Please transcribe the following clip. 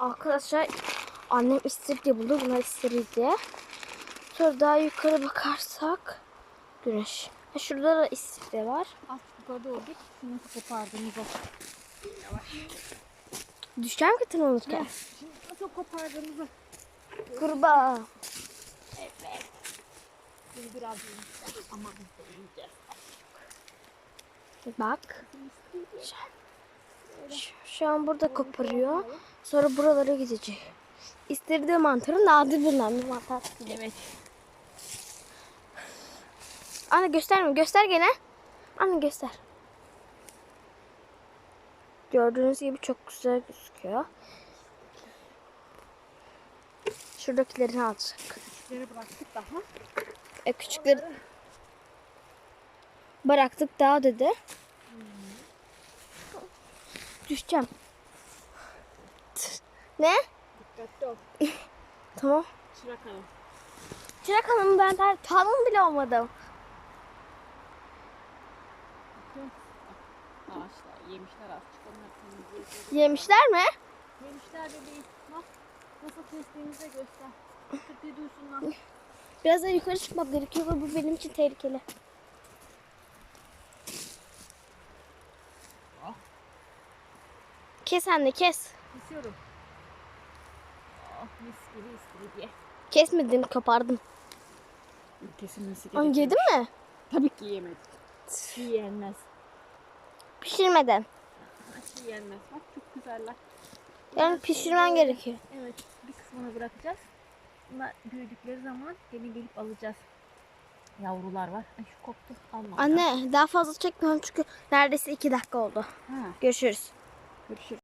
Arkadaşlar annem istiridye buldu. Bunlar istiridye. Sonra daha yukarı bakarsak güneş. Ha, şurada da istiridye var. Az yukarı doğru git. Nasıl kopardığımız o. Düşeceğim ki tırmanırken. Şimdi nasıl kopardığımızı. Kurbağa. Biz biraz yiyeceğiz. Ama biz de yiyeceğiz. Bak. Şu, şu an burada koparıyor. Sonra buralara gidecek. İstiridye mantarı nadir bulunan bir mantar. Evet. Anne gösterme. Göster gene. Anne göster. Gördüğünüz gibi çok güzel gözüküyor. Şuradakilerini alacak. Küçükleri bıraktık daha. E küçükleri bıraktık daha dedi. Düşeceğim. Ne? Dikkatli ol. Tamam. Çırak hanım. Çırak hanım ben daha tanım bile olmadım. Ağaçlar yemişler temizleyeceğiz. Yemişler mi? Yemişler bebeğim. Bak. Nasıl kestiğimize göster. Tıpkı duysunlar. Biraz daha yukarı çıkmak gerekiyor ve bu benim için tehlikeli. Kes anne kes. Kesiyorum. Oh mis gibi istiridye. Kesmedin kapardım. Kesilmesi Anne yedin mi? Tabii ki yemedim. Çiğ yenmez. Pişirmeden. Çiğ yenmez. Bak çok güzeller. Yani pişirmen gerekiyor. Evet. Bir kısmını bırakacağız. Bunlar büyüdükleri zaman gene gelip alacağız. Yavrular var. Ay şu koptu. Alma. Anne daha fazla çekmiyorum çünkü neredeyse iki dakika oldu. Ha, Görüşürüz. görüşürüz.